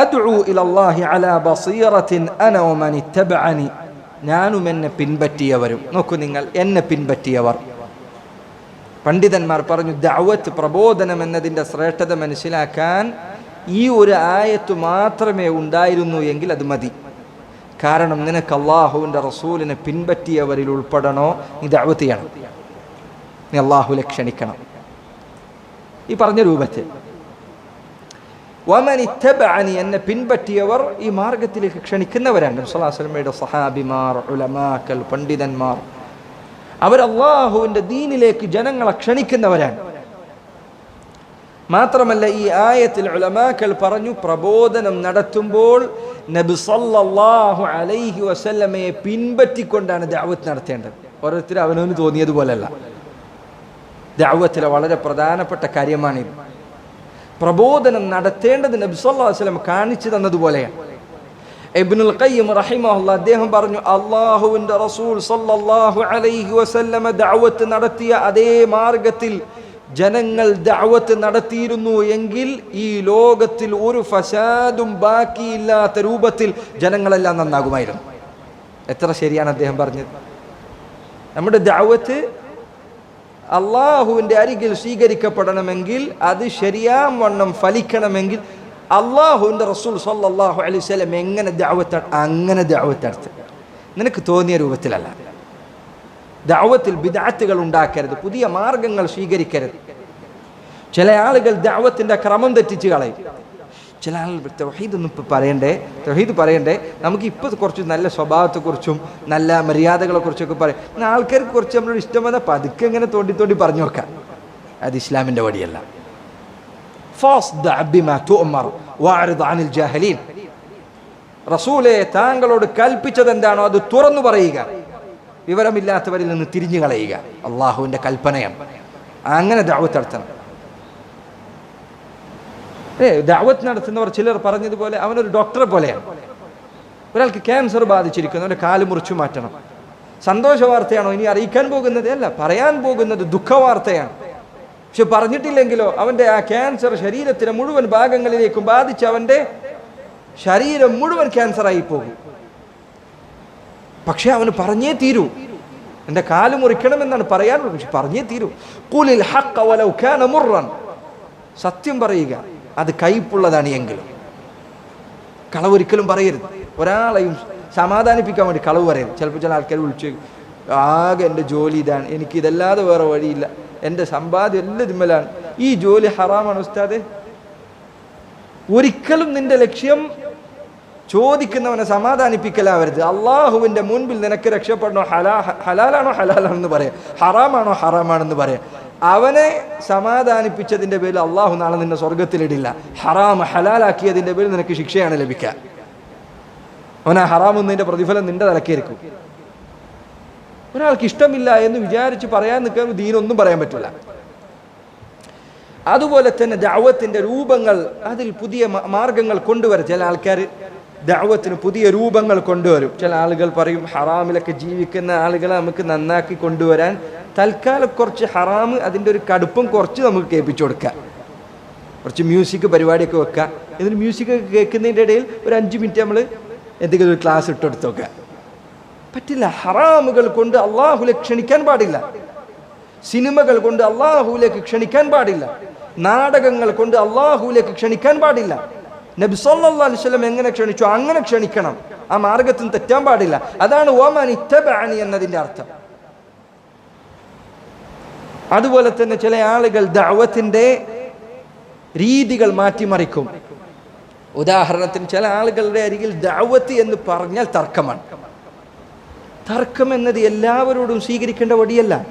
അദ്ഉ ഇലല്ലാഹി അലാ ബസീറത്തിൻ അന വമൻ ഇത്തബഅനി. ഞാനും എന്നെ പിൻപറ്റിയവരും. നോക്കൂ നിങ്ങൾ എന്നെ പിൻപറ്റിയവർ. പണ്ഡിതന്മാർ പറഞ്ഞു ദഅവത്ത് പ്രബോധനം എന്നതിന്റെ ശ്രേഷ്ഠത മനസ്സിലാക്കാൻ ഈ ഒരു ആയത്ത് മാത്രമേ ഉണ്ടായിരുന്നു എങ്കിൽ അത് മതി. കാരണം നിനക്ക് അള്ളാഹുവിന്റെ റസൂലിനെ പിൻപറ്റിയവരിൽ ഉൾപ്പെടണോ? നീ ദഅവത്ത് ചെയ്യണം നീ അള്ളാഹുലെ ക്ഷണിക്കണം. ഈ പറഞ്ഞ രൂപത്തിൽ വമൻ ഇത്തബഅനി എന്നെ പിൻപറ്റിയവർ ഈ മാർഗത്തിലേക്ക് ക്ഷണിക്കുന്നവരാണ് നബ്സല്ലാസ്ലമയുടെ സഹാബിമാർ ഉലമാക്കൽ പണ്ഡിതന്മാർ. അവർ അള്ളാഹുവിന്റെ ദീനിലേക്ക് ജനങ്ങളെ ക്ഷണിക്കുന്നവരാണ്. മാത്രമല്ല ഈ ആയത്തിൽ ഉലമാക്കൽ പറഞ്ഞു പ്രബോധനം നടത്തുമ്പോൾ നബി സല്ലല്ലാഹു അലൈഹി വസല്ലമയെ പിൻപറ്റിക്കൊണ്ടാണ് ദാവത്ത് നടത്തേണ്ടത്. ഓരോരുത്തരും അവനവന് തോന്നിയതുപോലല്ല. ദാവത്തിലെ വളരെ പ്രധാനപ്പെട്ട കാര്യമാണിത്. പ്രബോധനം നടത്തേണ്ടത് അലൈഹി വസല്ലം കാണിച്ചു തന്നതുപോലെയാണ് ഇബ്നുൽ ഖയ്യിം റഹിമഹുല്ല അദ്ദേഹം പറഞ്ഞു അള്ളാഹുവിന്റെ റസൂൽ സല്ലല്ലാഹു അലൈഹി വസല്ലമ ദഅവത്ത് നടത്തിയ അതേ മാർഗത്തിൽ ജനങ്ങൾ ദഅവത്ത് നടത്തിയിരുന്നു എങ്കിൽ ഈ ലോകത്തിൽ ഒരു ഫസാദും ബാക്കിയില്ലാത്ത രൂപത്തിൽ ജനങ്ങളെല്ലാം നന്നാകുമായിരുന്നു. എത്ര ശരിയാണ് അദ്ദേഹം പറഞ്ഞത്? നമ്മുടെ ദഅവത്ത് അള്ളാഹുവിന്റെ അരികിൽ സ്വീകരിക്കപ്പെടണമെങ്കിൽ അത് ശരിയാം വണ്ണം ഫലിക്കണമെങ്കിൽ അള്ളാഹുവിന്റെ റസൂൽ സല്ലാഹു അലൈഹി സ്വലം എങ്ങനെ ദാവത്ത അങ്ങനെ ദഅവത്ത് നടത്തുക? നിനക്ക് തോന്നിയ രൂപത്തിലല്ല. ദാവത്തിൽ ബിദാത്തുകൾ ഉണ്ടാക്കരുത് പുതിയ മാർഗങ്ങൾ സ്വീകരിക്കരുത്. ചില ആളുകൾ ദാവത്തിന്റെ ക്രമം തെറ്റിച്ച് കളയും. ചില ആളുകൾ തൗഹീദൊന്നും ഇപ്പോൾ പറയണ്ടേ? തൗഹീദ് പറയണ്ടേ? നമുക്ക് ഇപ്പോൾ കുറച്ച് നല്ല സ്വഭാവത്തെക്കുറിച്ചും നല്ല മര്യാദകളെക്കുറിച്ചൊക്കെ പറയാം എന്നാൽ ആൾക്കാർക്ക് കുറച്ച് നമ്മളോട് ഇഷ്ടം വന്നാൽ പതുക്കെ ഇങ്ങനെ തോണ്ടി തോണ്ടി പറഞ്ഞു നോക്കാം. അത് ഇസ്ലാമിന്റെ വഴിയല്ല റസൂലെ താങ്കളോട് കൽപ്പിച്ചത് എന്താണോ അത് തുറന്നു പറയുക. വിവരമില്ലാത്തവരിൽ നിന്ന് തിരിഞ്ഞു കളയുക അള്ളാഹുവിന്റെ കൽപ്പനയാണ്. അങ്ങനെ ദാവത്ത് നടത്തണം. ഏ ദാവത്ത് നടത്തുന്നവർ ചിലർ പറഞ്ഞതുപോലെ അവനൊരു ഡോക്ടറെ പോലെയാണ്. ഒരാൾക്ക് ക്യാൻസർ ബാധിച്ചിരിക്കുന്നു അവന്റെ കാൽ മുറിച്ചു മാറ്റണം. സന്തോഷ വാർത്തയാണോ ഇനി അറിയിക്കാൻ പോകുന്നത്? അല്ല പറയാൻ പോകുന്നത് ദുഃഖവാർത്തയാണ് പക്ഷെ പറഞ്ഞിട്ടില്ലെങ്കിലോ അവന്റെ ആ ക്യാൻസർ ശരീരത്തിലെ മുഴുവൻ ഭാഗങ്ങളിലേക്കും ബാധിച്ച് അവന്റെ ശരീരം മുഴുവൻ ക്യാൻസറായി പോകും. പക്ഷെ അവന് പറഞ്ഞേ തീരൂ. എന്റെ കാൽ മുറിക്കണമെന്നാണ് പറയാനുള്ളത്. പക്ഷെ പറഞ്ഞേ തീരൂ. കൂലിൽ ഹക്ക വലൗ കാന മുർറൻ. സത്യം പറയുക. അത് കയ്പുള്ളതാണ് എങ്കിലും. കളവ് ഒരിക്കലും പറയരുത്. ഒരാളെയും സമാധാനിപ്പിക്കാൻ വേണ്ടി കളവ് പറയരുത്. ചിലപ്പോൾ ചില ആൾക്കാർ വിളിച്ച് ആകെ എന്റെ ജോലി ഇതാണ്. എനിക്ക് ഇതല്ലാതെ വേറെ വഴിയില്ല. എന്റെ സമ്പാദ്യം എല്ലാം ഇമ്മലാണ് ഈ ജോലി ഹറാമാണ് ഉസ്താദ്. ഒരിക്കലും നിന്റെ ലക്ഷ്യം ചോദിക്കുന്നവനെ സമാധാനിപ്പിക്കലാവരുത് അള്ളാഹുവിന്റെ മുൻപിൽ നിനക്ക് രക്ഷപ്പെടണോ? ഹലാ ഹലാലാണോ ഹലാലാണെന്ന് പറയാം. ഹറാമാണോ ഹറാമാണെന്ന് പറയാം. അവനെ സമാധാനിപ്പിച്ചതിന്റെ പേരിൽ അള്ളാഹു നാളെ നിന്നെ സ്വർഗത്തിലിടില്ല ഹറാം ഹലാലാക്കിയതിന്റെ പേരിൽ നിനക്ക് ശിക്ഷയാണ് ലഭിക്കുക. അവൻ ആ ഹറാം എന്നതിന്റെ പ്രതിഫലം നിന്റെ തലക്കേരിക്കും ഒരാൾക്ക് ഇഷ്ടമില്ല എന്ന് വിചാരിച്ച് പറയാൻ നിൽക്കാൻ ദീനൊന്നും പറയാൻ പറ്റില്ല അതുപോലെ തന്നെ ദാവത്തിന്റെ രൂപങ്ങൾ അതിൽ പുതിയ മാർഗങ്ങൾ കൊണ്ടുവരാം ചില ആൾക്കാർ ദാവത്തിന് പുതിയ രൂപങ്ങൾ കൊണ്ടുവരും. ചില ആളുകൾ പറയും ഹറാമിലൊക്കെ ജീവിക്കുന്ന ആളുകളെ നമുക്ക് നന്നാക്കി കൊണ്ടുവരാൻ തൽക്കാലം കുറച്ച് ഹറാം അതിന്റെ ഒരു കടുപ്പം കുറച്ച് നമുക്ക് കേൾപ്പിച്ചു കൊടുക്കാം. കുറച്ച് മ്യൂസിക് പരിപാടിയൊക്കെ വെക്കുക. എന്നിട്ട് മ്യൂസിക് കേൾക്കുന്നതിന്റെ ഇടയിൽ ഒരു അഞ്ച് മിനിറ്റ് നമ്മൾ എന്തെങ്കിലും ഒരു ക്ലാസ് ഇട്ടെടുത്ത് വെക്കുക പറ്റില്ല. ഹറാമുകൾ കൊണ്ട് അള്ളാഹുലേക്ക് ക്ഷണിക്കാൻ പാടില്ല. സിനിമകൾ കൊണ്ട് അള്ളാഹുലേക്ക് ക്ഷണിക്കാൻ പാടില്ല. നാടകങ്ങൾ കൊണ്ട് അള്ളാഹുലേക്ക് ക്ഷണിക്കാൻ പാടില്ല. നബി സല്ലല്ലാഹു അലൈഹി വസല്ലം എങ്ങനെ ക്ഷണിച്ചു? അങ്ങനെ ക്ഷണിക്കണം. ആ മാർഗത്തിൽ തെറ്റാൻ പാടില്ല. അതാണ് ഓമാൻ ഇത്തബഅനി എന്നതിന്റെ അർത്ഥം. അതുപോലെ തന്നെ ചില ആളുകൾ ദഅവത്തിന്റെ രീതികൾ മാറ്റിമറിക്കും. ഉദാഹരണത്തിന് ചില ആളുകളുടെ അരികിൽ ദഅവത്ത് എന്ന് പറഞ്ഞാൽ തർക്കമാണ്. തർക്കം എന്നത് എല്ലാവരോടും സ്വീകരിക്കേണ്ട വടിയല്ല.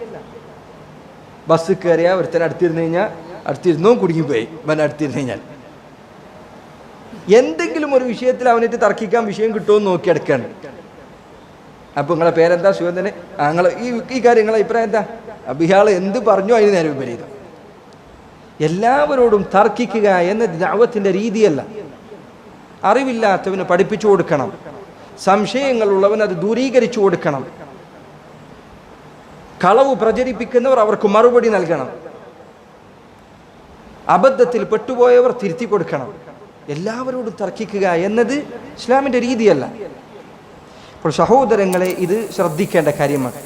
ബസ് കയറിയാൽ ഒരുത്തൻ അടുത്തിരുന്ന് കഴിഞ്ഞാൽ അടുത്തിരുന്നോ കുടുങ്ങിപ്പോയി. ഇവൻ അടുത്തിരുന്ന് കഴിഞ്ഞാൽ. എന്തെങ്കിലും ഒരു വിഷയത്തിൽ അവനായിട്ട് തർക്കിക്കാൻ വിഷയം കിട്ടുമെന്ന് നോക്കി എടുക്കാണ്. അപ്പൊ നിങ്ങളെ പേരെന്താ? ശിവന്തനെ ഞങ്ങൾ ഈ ഈ കാര്യം നിങ്ങളെ അഭിപ്രായം എന്താ? അപ്പൊ ഇയാൾ എന്ത് പറഞ്ഞു അതിന് നേരെ വിപരീതം. എല്ലാവരോടും തർക്കിക്കുക എന്ന ദ്രാവത്തിന്റെ രീതിയല്ല. അറിവില്ലാത്തവന് പഠിപ്പിച്ചു കൊടുക്കണം. സംശയങ്ങളുള്ളവൻ അത് ദൂരീകരിച്ചു കൊടുക്കണം. കളവ് പ്രചരിപ്പിക്കുന്നവർ അവർക്ക് മറുപടി നൽകണം. അബദ്ധത്തിൽ പെട്ടുപോയവർ തിരുത്തി കൊടുക്കണം. എല്ലാവരോടും തർക്കിക്കുക എന്നത് ഇസ്ലാമിന്റെ രീതിയല്ല. അപ്പോൾ സഹോദരങ്ങളെ ഇത് ശ്രദ്ധിക്കേണ്ട കാര്യമാണ്.